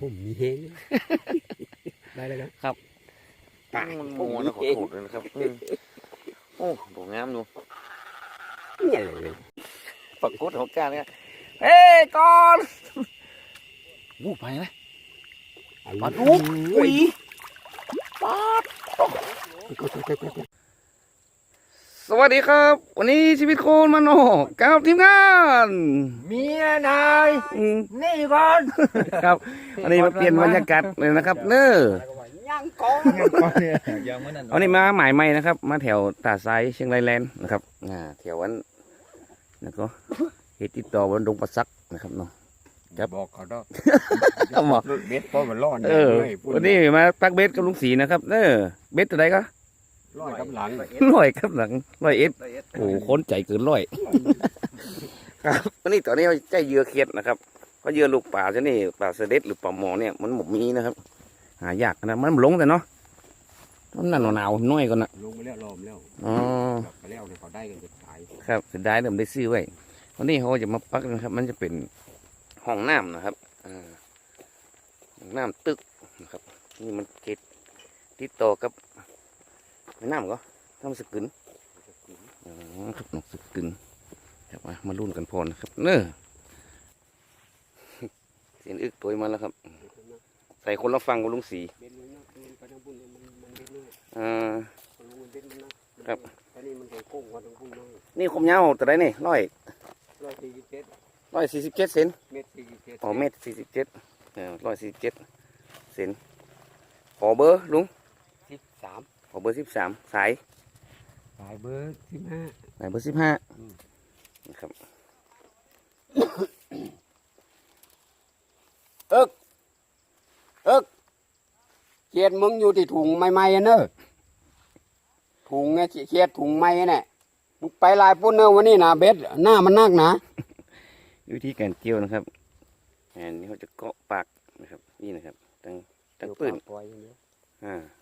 ผมมีเฮงได้แล้วครับปากมันโมนะขอโทษเลยนะครับอืมโอ้ดอกงามอยู่เนี่ยเลยปรากฏของการเนี่ยเฮ้ยก่อนวู้ไปไหมปลาดุกอุ้ยปาดส วัสดีครับ วันนี้ชีวิตโคนมโนกับทีมงานเมียนายอืมนี่ก่อนครับวันนี้มาเปลี่ยนบรรยากาศเลยนะครับ เนอะยังกองยังไม่นั่นวันนี้มาหมายใหม่นะครับ มาแถวตาดซ้ายเชียงรายแลนด์นะครับอ่าแถววันแล้วก็เหตุติดต่อบนดงปัสสักนะครับเนาะครับบอกเขาดอกเอาหมอเบ็ดเพราะมันร้อนเออวันนี้มาปักเบสกับลุงศรีนะครับ เนอะเบสตัวไหนก็ ร้อนกับหลังร้อยครับหลังร้อยเอฟโอ้โหค้นใจเกินร้อยครับวันนี้ตอนนี้เราใจเหยื่อเครียดนะครับเพราะเหยื่อลูกป่าชนี่ป่าเสด็จหรือป่าหมอเนี่ยมันหมกมีนะครับ หายากนะมันหลงแต่เนาะมันนั่นหนาวๆน้อยก่อนนะลงไปแล้วลมแล้วอ๋อกลับไปแล้วเนี่ยเขาได้กันจะตายครับเสียดายเริ่มได้ซื้อไว้วันนี้เขาจะมาปักนะครับ มันจะเป็นห้องน้ำนะครับอ่าห้องน้ำตึกนะครับ นี่มันเกตติดต่อกับ แม่น้ำก็น้ำสกึนครับน้ำสกึนครับมามารุ่นกันพอนะครับ เนอะเสียนอึกตัวมาแล้วครับ ใส่คนละฟังกับลุงสีอ่าครับนี่คมยาวแต่ได้นี่ร้อยร้อยสี่สิบเจ็ดร้อยสี่สิบเจ็ดเซนเม็ดสี่สิบเจ็ดอ๋อเมตรสี่สิบเจ็ดร้อยสี่สิบเจ็ดเซนขอเบอร์ลุงสิบสาม ขอเบอร์สิบสามสาย สายเบอร์สิบห้า สายเบอร์สิบห้าอืม นะครับ เอิกเอิกเขียดมึงอยู่ที่ถุงใหม่ๆอะเนอะถุงไงเขียดถุงใหม่เนี่ยมึงไปลายปุ่นเนอะวันนี้นะเบ็ดหน้ามันนักนะวิธีการเกี่ยวนะครับอันนี้เขาจะเกาะปากนะครับ นี่นะครับ ตั้งตั้งปืน ปล่อยอย่างเดียวอ่าอัน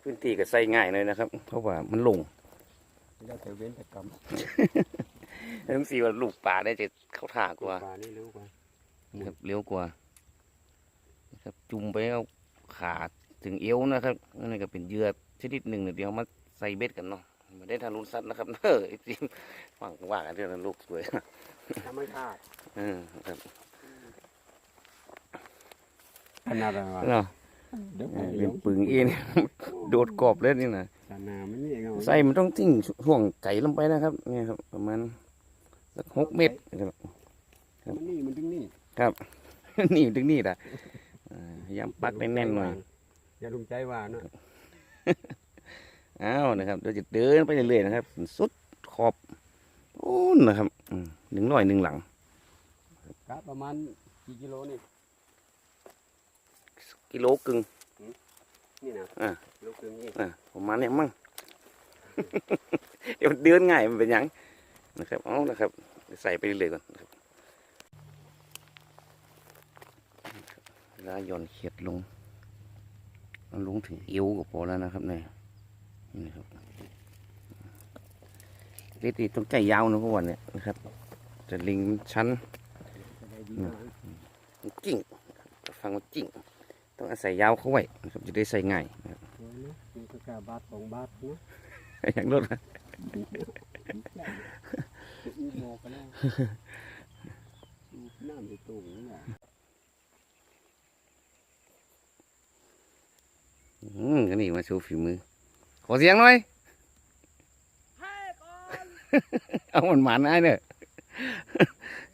พื้นที่ก็ใส่ง่ายเลยนะครับ เพราะว่ามันลงแล้วแต่เว้นแต่กรรมทั้งสี่ว่าลูกป่าได้จะเข้าท่ากว่าป่านี่เร็วกว่านะครับเลี้ยวกว่านะครับจุ่มไปเอาขาถึงเอวนะครับนั่นก็เป็นเหยื่อชนิดหนึ่งเดี๋ยวเอามาใส่เบ็ดกันเนาะไมาได้ทารุณสัตว์นะครับเออไอ้จริงฟังว่ากันเรื่องนั้นลูกสวยทำไม่ขาดเออครับขนาดอะไรวะ เออเป็นปึงเองโดดกรอบเลยนี่นะขนาดมันนี่เองใส่มันต้องทิ้งห่วงไก่ลงไปนะครับเนี่ยครับ ประมาณสักหกเมตรครับมันนี่มันถึงนี่นี่ถึงนี่นะพยายามปักแน่นๆหน่อยอย่าลุมใจว่านะอ้าวนะครับเดี๋ยวจะเดินไปเรื่อยๆนะครับ สุดขอบโอ้นนะครับหนึ่งร้อยหนึ่งหลังครับประมาณกี่กิโลนี่ กิโลกึ่งนี่นะอ่ากิโลครึ่งนี่อ่าประมาณเนี้ยมั้งเดี๋ยวมันเดินง่ายมันเป็นหยังนะครับเอานะครับ ใส่ไปเรื่อยๆก่อนนะครับเวลาหย่อนเขียดลงมันลงถึงเอวก็พอแล้วนะครับเนี่ยนี่นะครับเรตีต้องใจยาวนะพวกวันเนี่ยนะครับจะลิงมันชั้นจะได้ดีมากมันกิ่งฟังมันกิ่ง ต้องอาศัยยาวเข้าไว้นะครับจะได้ใส่ง่ายนะครับสวยนะนี่ก็แค่บาทสองบาทนะอย่างรถนะอีโมกันแล้วน้ำในตุ่มนี่แหละอืมก็นี่มาโชว์ฝีมือ ขอเสียงหน่อยเอามันหมันไอ้เนี่ย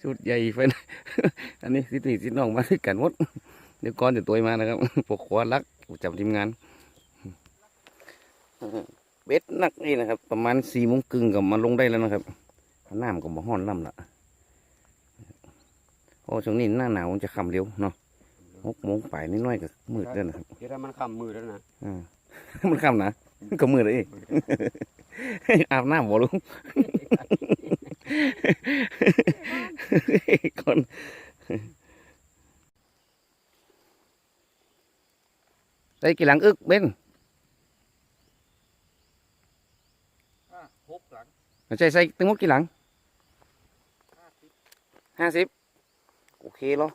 ชุดใหญ่ไปนะอันนี้สิตีสิน้องมาด้วยกันหมด เดี๋ยวก่อนเดี๋ยวตัวมานะครับปกขวารักประจำทีมงานเบ็ดนักนี่นะครับ ประมาณสี่โมงกึ่งกับมาลงได้แล้วนะครับน้ำก็มาห้อนล่ำละโอ้ช่วงนี้หน้าหนาวมันจะค่ำเร็วเนาะหกโมงไปนิดหน้อยก็มืดแล้วนะครับเดี๋ยวถ้ามันคำมือแล้วนะอ่ามันค่ำนะก็มืดเลยอาบน้ำบ่ลุงคน ใส่กี่หลังอึกเบนหกหลังไม่ใช่ใส่ตึงหมดกี่หลังห้าสิบโอเคเหรอ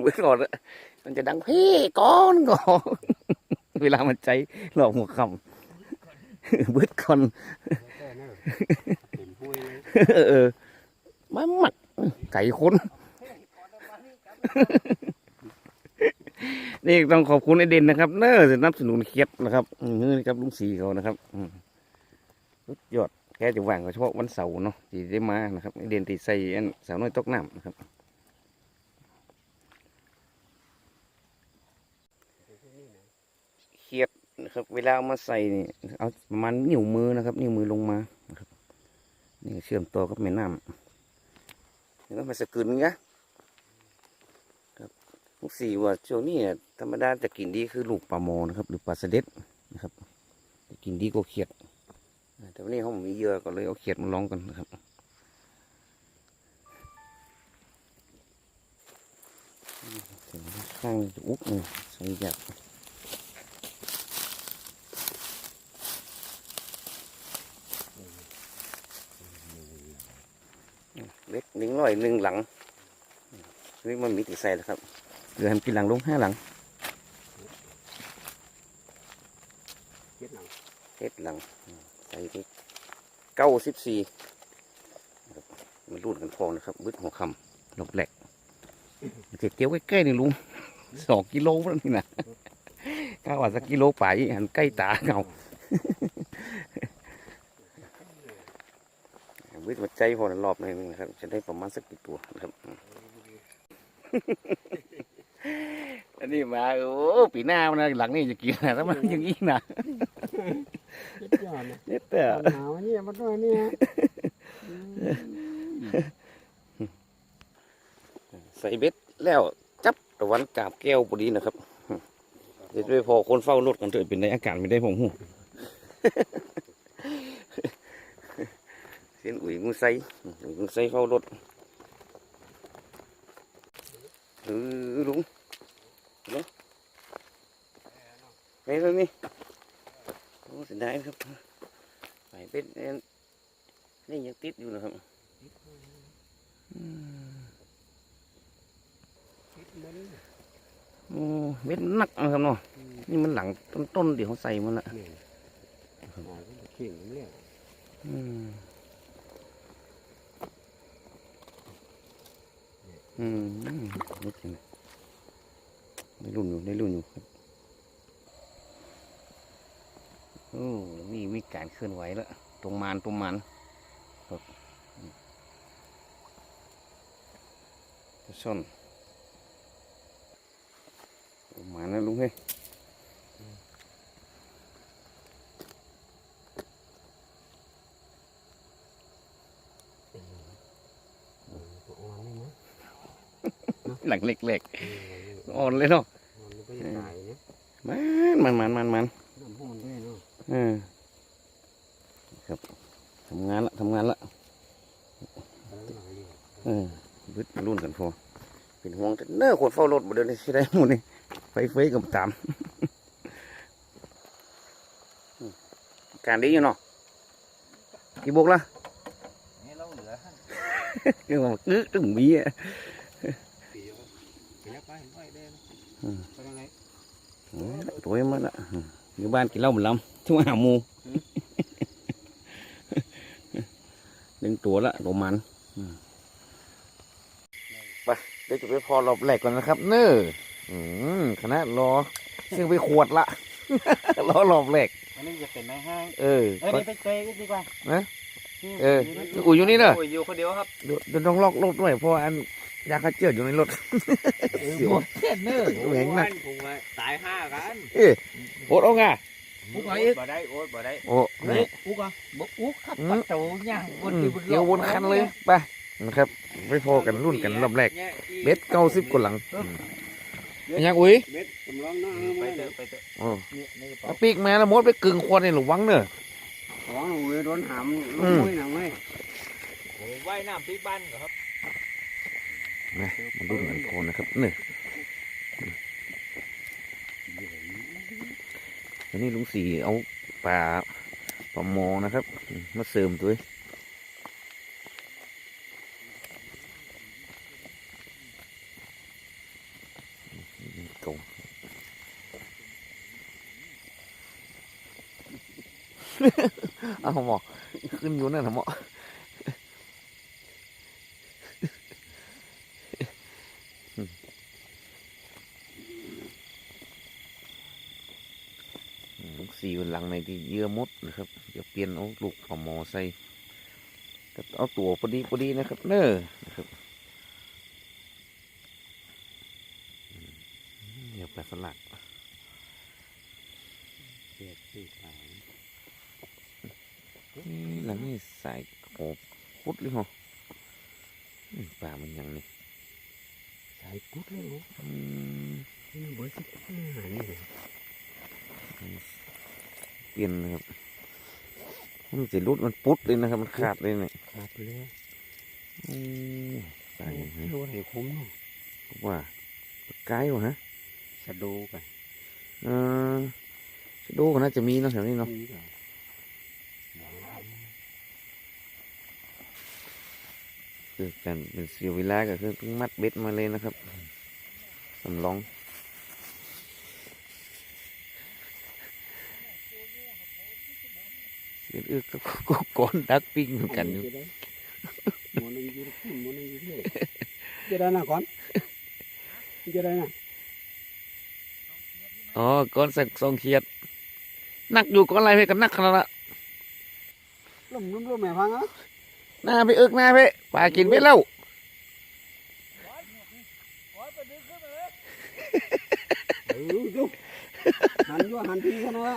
เบื่อก่อนละมันจะดังพี่ก้อนก่อนเวลามันใจหลอกหัวคำเบื่อก่อนแค่นั้นเห็นพุ้ยเลยเออมาหมัดไก่คน นี่ต้องขอบคุณไอเด่นนะครับเนอสนับสนุนเครียดนะครับนี่ครับลุงสีเขานะครับอืมสุดยอดแกจะว่างเฉพาะวันเสาร์เนาะที่ได้มานะครับไอเด่นที่ใส่อันสาวน้อยตกน้ำนะครับเครียดนะครับเวลาเอามาใส่นี่เอาประมาณนิ้วมือนะครับ นิ้วมือลงมานะครับนี่เชื่อมต่อกับแม่น้ำนี่ก็มาสกุลเงี้ย สี่ว่าช่วงนี้เนี่ธรรมดาจะกินดีคือลูกปลาโมนะครับ หรือปลาสเด็ดนะครับจะกินดีกว่าเขียด แต่วันนี้เขาไม่มีเยื่อก็เลยเอาเขียดมาลองกันนะครับข้างอุ๊บเลยสวยจัดเล็กหนึ่งร้อยหนึ่งหลังนี่มันมีติดใส่แล้วครับ เหลือให้มันกินหลังลงห้าหลังเจ็ดหนังเฮ็ดหลังอืมใส่ที่เก้าสิบสี่มันรูดกันพอนะครับบึดหัวคำหลบแหลกเก็บเกี่ยวใกล้ๆนี่ลุงสองกิโลแล้วนี่นะก้าวว่าสักกิโลไปหันใกล้ตาเงาบึดหัวใจพอรอบหนึงนะครับ จะได้ประมาณสักกี่ตัวนะครับ อันนี้มาโอ้ปีหน้ามันนะหลังนี่จะกินนะถ้ามันอย่างนี้นะเจ็ดยอดนะเนี่ยแต่หนาวเนี่ยมันด้วยเนี่ยใส่เบ็ดแล้วจับตะวันกาบแก้วพอดีนะครับเดี๋ยวไปพอคนเฝ้ารถกันเถอะเป็นในอากาศไม่ได้ผมหูเส้นอุ่ยงูไซอุ่ยงูไซเฝ้ารถเออลุงเนาะ ไปเลยนี่โอ้เสียดายครับไปเป็ดเนี่ยนี่ยังติดอยู่นะครับอืมโอ้เม็ดมันหนักนะครับเนาะนี่มันหลังต้นๆเดี๋ยวเขาใส่มันละนี่หนาวก็เข่งเนี่ยอืมอืมนี่จริงในรุ่นอยู่ในรุ่นอยู่ครับ โอ้มีมีการเคลื่อนไหวแล้ว ตรงมานตรงมันครับอืมจะซ่อนตรงมันนะลุงเฮ้ยอ่อนนี่นะหลังเล็กๆอ่อนเลยเนาะอ่อนมันก็จะตายนะมันมันมันมันมันน้ำพุมันด้วย เนาะเออครับทำงานละทำงานละแล้วหน่อยเดียวเออบึดมารุ่นกันพอเป็นห่วงแต่เน้อคนเฝ้ารถบ่เดินใช่ได้หมดนี่ไฟเฟยกับตามอืมการดีอยู่เนาะกี่บกละนี่เราเหลือหั่นยังว่าอื้อตึงมีอะปีเดียวไปแล้วไปไปได้นะอืมไปทางไหนโอ้ยตัวมันละอืมอยู่บ้านกินเหล้าหมดลำ ช่วงหาหมูหนึ่งตัวละตัวมันอืมไปเดี๋ยวจะไปพอรอบแรกก่อนนะครับ เน้ออืมคณะรอเสียงไปขวดละรอรอบแรกอันนี้จะเป็นในห้างเออเออนี่ไปเจอกันดีกว่านะนี่เอออุ้ยอยู่นี่เนอะโอ้ยอยู่คนเดียวครับเดี๋ยวเดี๋ยวต้องล็อกรถด้วยเพราะว่าอันยาฆ่าเชื้ออยู่ในรถเสียวหมดเทศเนอร์แหงหนักผมว่าตายห้ากันเอ้ยโอดเอาไง อุกอีกบ่ได้โอ๊ตบ่ได้โอ้อุกอุกอะบ่อุกครับอืมปัดโตย่างบนอืมที่บนเกี่ยววนคันเลยไปนะครับไปพอกันรุ่นกันรอบแรกนี่ยอีเบ็ดเก้าสิบกว่าหลังยังอุ้ยเบ็ดสำรองหน้าไปมาเถเด้อะไปเถอะโอ้นี่ในกระเป๋าเอาปีกมาแล้วมดไปกึ่งควันในหลวังเนอะ ของหนูโดนหามลูอืกมมุ้ยหนังเลยโอ้ว่ายน้ำพลิกบ้านเหรอครับนะมาดูกันก่อนนะครับเนี่ย อันนี้ลุงสีเอาป่าป่ามองนะครับ มาเสริมด้วยกงเอาหมอขึ้นอยู่นั่นหมอ อืมสีบนหลังในที่เยื่อมดนะครับ เดี๋ยวเปลี่ยนเอาลูกปลาหมอใส่ก็เอาตัวพอดีพอดีนะครับ เน้อนะครับอืมเดี๋ยวแปลสลักเสียดสีขาวนี่หลังนี่สายโอบพุดเลยเหรออืมป่ามันยังนี่ใส่กุดเลยเหรออืมนี่เบอร์สิบห้านี่เลย เปลี่ยนนะครับมันจะรุดมันปุ๊ดเลยนะครับ มันขาดเลยเนี่ยขาดไปแล้วอืมตายอย่างนี้ดูอะไรคุ้มเนาะว่าไกลวะฮะสะดูกันเออชะโดูก็น่าจะมีเนาะแถวนี้เนาะนี่ก็คือการเป็นเสียเวลาก็คือเพิ่งมัดเบ็ดมาเลยนะครับสำรองเสีย อึกก็ก็ก้อนดักปิ้งเหมือนกันอยู่หมนยืนขึ้นหมอนึงยืนเลยจะได้นะก่อนจะได้นะอ๋อก้อนสักสองเขียด นักอยู่ก้อนอะไรเพ่กันนักขนาดละลมลมลมแม่พังอะหน้าไปอึกหน้าไปปลากินไปแล้วเออดูหันยู่หันทีกันนะ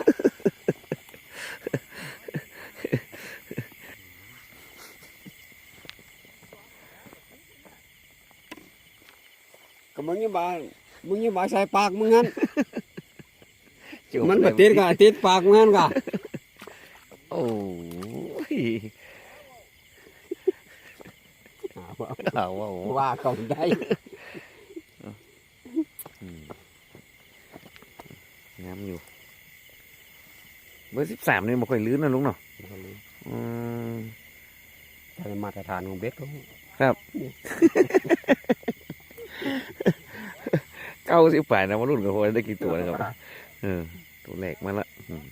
ก็มึงยังบามึงยังบาใส่ปากมึงงั้นมันไปติดกะติดปากมึงงั้นกะโอ้ยเอาว่าโอ้ว่าเขาได้งามอยู่ เบอร์สิบสามนี่มันค่อยลื่นนะลุงเนาะอืมถ้ามาตรฐานของเบ็ดเขา เก้าสิบแปดนะมารุ่นกับพอได้กี่ตัวนะครับเออตัวแรกมาละอืม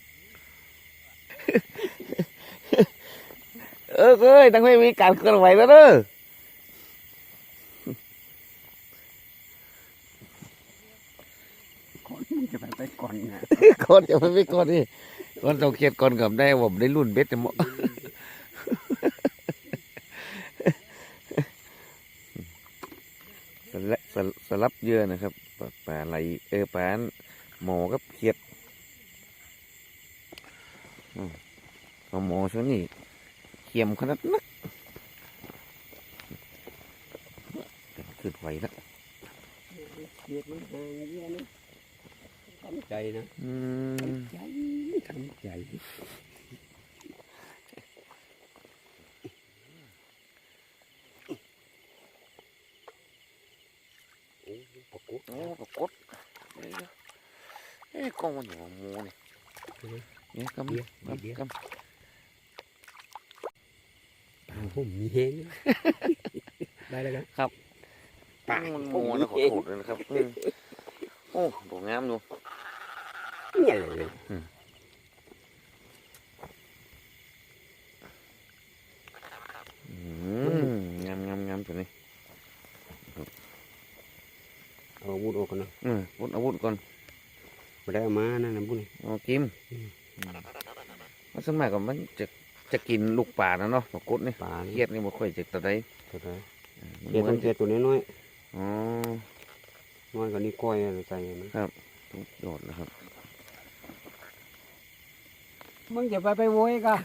เออเอ้ยตั้งไม่มีการเคลื่อนไหวแล้วเด้อคนมึงจะไปไปก่อนนะก่อนจะไม่ไปก่อนนี่ก่อนต้องเครียดก่อนกับได้ผมได้รุ่นเบ็ดจะเหมาะสลับสลับสลับเยอะนะครับ ปลาปลไหลเออปลาหมอกับเขียดอืมปลาหมอช่วงนี้เขียมขนาดนักขึ้นไหวแล้วเบียดมันห่างเยอะนะทำใจนะใจทำใจโอ้ปกุ โอ้ปรากฏเอ้ยเอ้ยกล้องมันอยู่กับหมูนี่เนี่ยกำเบียร์เบียร์กำกปางผมมีเฮงได้แล้วกันำปากมันหมูนะขอโทษเลยนะครับอืมโอ้ดอกงามอยู่เนี่ยเลย อืมงามงามงามตัวนี้ เอาบุญออกกันนะอืมวุ้นอาวุธก่อนไม่ได้เอามานั่นนะบุญเอากิมอืมมันสมัยก่อนมันจะจะกินลูกป่านะเนาะปรากฏนี่ปลาเขียดนี่บ่ค่อยจะตะไดตัวไหนมันเกียเหมืตัอนวเกียตัวน้อยอ๋อๆน้อยกว่านี้ก้อยอะไรใส่นะทุกยอดนะครับมึงจะไปไปโวยกะ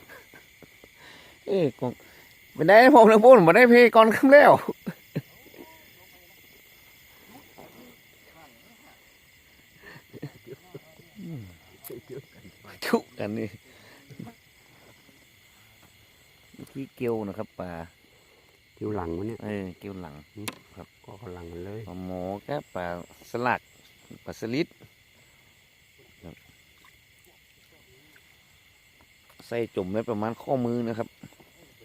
เอ้ยกองไม่ได้ผมเลยพูดมาได้เพก่อนคำแล้ว ชุกกันนี่ที่เกียวนะครับปลาทิวหลังมันเนี่ยเออเกียวหลังก็กำลังมันเลยปลาหมอแกปลาสลัดปลาสลิดครับใส่จุ่มไว้ประมาณข้อมือนะครับย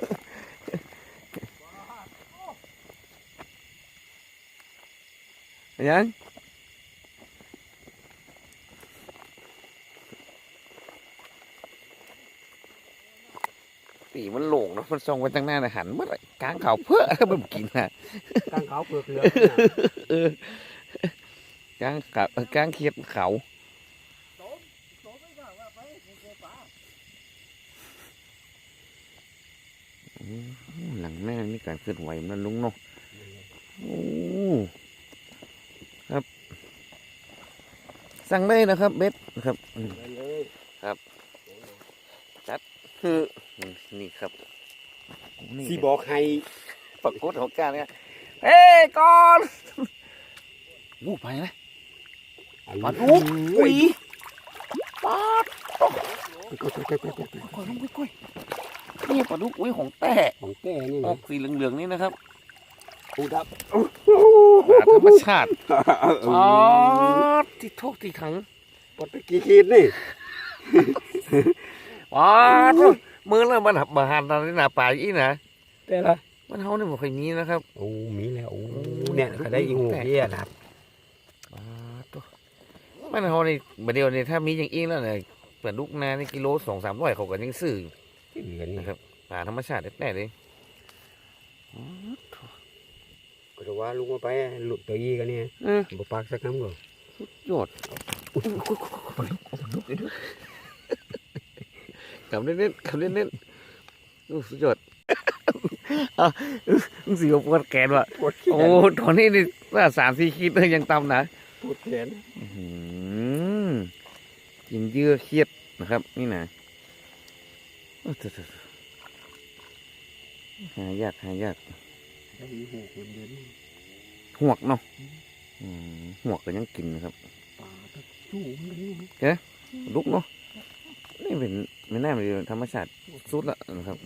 ังปี Ayan. Tỉ vẫn lộn nó, con sông quanh tăng na là hẳn mất lại. Cáng khảo phơ, bầm kín à. Cáng khảo phơ phơ. Cáng khảo, cáng khiếp khảo. หลังหน้ามีการเคลื่อนไหวมันลุงเนาะโอ้ สั่งได้นะครับเบ็ดนะครับอืมคือนี่ครับนี่สิบอกให้ปรากฏของการเนี่ยเฮ้ยก่อนวู้ไปไหมปลาดุกอุ้ยปลาดุกก่อนลงไปก่อยนี่ปลาดุกอุ้ยของแต่ของแก่นี่อนะอกสีเหลืองๆนี่นะครับ ปูดับปลาธรรมชาติปลาที่โทกที่ขังปดไปกี่ขีดนี่ปลาดุกมือแล้วมันหับบาหันอะไรหนาป่าอีนะแต่ละมันเฮาเนี่ยบ่ค่อยมีนะครับโอ้มีแล้วโอ้เนี่ยก็ได้อีหูเบี้ยนะครับปลาตัวมันเขาในบัดเดียวเนี่ยถ้ามีอย่างอี้แล้วเนี่ยเปิดลูกนาในกิโลสองสามร้อยเขาก็ยังซื้อที่เหลือนี่นะครับปลาธรรมชาติแน่ๆเลย อ๋อก็จะว่าลุงมาไปหลุดตัวยีกันเนี่ยเออบ่ปากสักคำก็ยอดขับเล่นๆขับเล่นๆโอ้สุดยอดอะมึงสีปวดแขนว่ะปวดแขโอ้นตอนนี้นี่ว่าสามสี่ขีดเลยยังต่ำนะปวดแขนอื้อหือกินเยื่อเครียดนะครับ นี่นะโอ้เถอะๆหายากหายากได้อี หูคนเดียวนี่หวกเนาะอืมหวกก็ยังกินนะครับปลาตะจูมันนี่ลุกเนาะนี่เป็นไม่น่าเป็นธรรมชาติสุดละนะครับ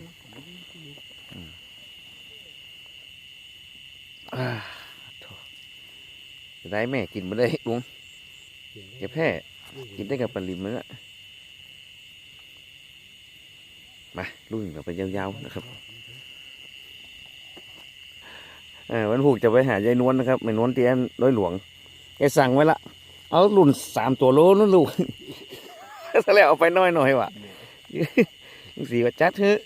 อืมอ่าโถ่จะได้แม่กินมาได้ลุงแกแพ้กินได้กับปลาลิมเลยอะมาลุยเราไปยาวๆนะครับเออวันผูกจะไปหายายนวลนะครับไม่นวลเตี้ยนร้อยหลวงแกสั่งไว้ละ เอารุ่นสามตัวโลนั่นลูกถ้าแล้วเอาไปน้อยหน่อยว่ะสีว่าจัดเถอะ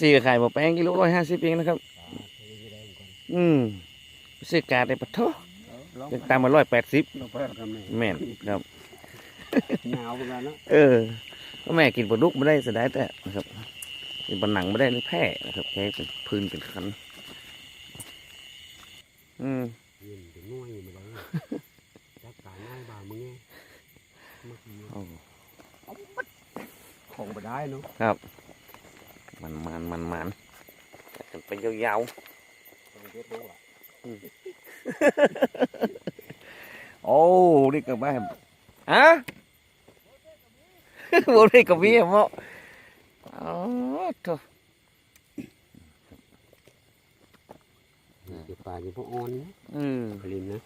สีก็ขายหมดแป้งกิโลร้อยห้าสิบเองนะครับ อืมซื้อกาดได้ปะท้อยังตามมาร้อยแปดสิบแม่นครับหนาวเหมือนกันนะเออก็แม่กินปลาดุกไม่ได้เสียดายแต่นะครับกินปลาหนังไม่ได้นี่แพ้นะครับแค่เป็นพื้นเป็นคัน อืมยืนเป็นน้อยอยู่มาแล้วจักการง่ายบ่ามึงไงมากินโอ้ของบ่ได้เนาะมันมันมันมันกันไปยาวต้องเรียกรู้อะๆโอ้นี่ก็บ้านฮะโบนี่ก็มีอะมั้งอ๋อโถ เดี๋ยว ปลาอยู่พวกอ่อนนะอืมผลินนะ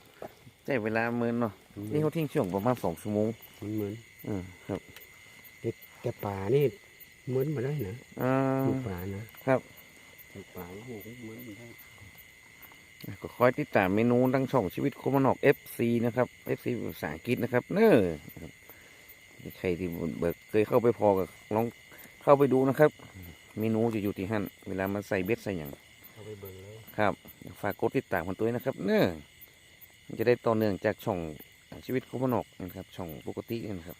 ใช้เวลาเมินเนาะนี่เขาทิ้งช่วงประมาณสองชั่วโมงมันเหมือนอืมครับแต่ปลานี่เหมือนมาได้นะอ่าลูกปลานะครับลูกปลาโอ้โหเหมือนมาได้ก็คอยติดตามเมนูทั้งช่องชีวิตโคมนอก FC นะครับ FC ภาษาอังกฤษนะครับ เนอะนะครับใครที่เบิกเคยเข้าไปพอกับลองเข้าไปดูนะครับ เมนูจะอยู่ที่หั่นเวลามาใส่เบ็ดใส่อย่างเอาไปเบิ่งเลยครับ ฝากกดติดตามมันตัวด้วยนะครับ เนอะมันจะได้ต่อเนื่องจากช่องชีวิตโคมนอกนะครับ ช่องปกตินะครับ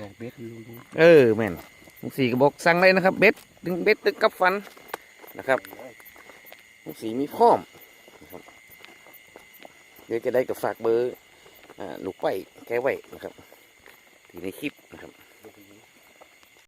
บอกเบ็ดลุงดูเออแม่นลุงสีก็บอกสั่งเลยนะครับ เบ็ดดึงเบ็ดดึงกับฟันนะครับลุงสีมีพร้อมนะครับเดี๋ยวจะได้กับฝากเบอร์อ่าลูกไว้แก้ไว้นะครับที่ในคลิป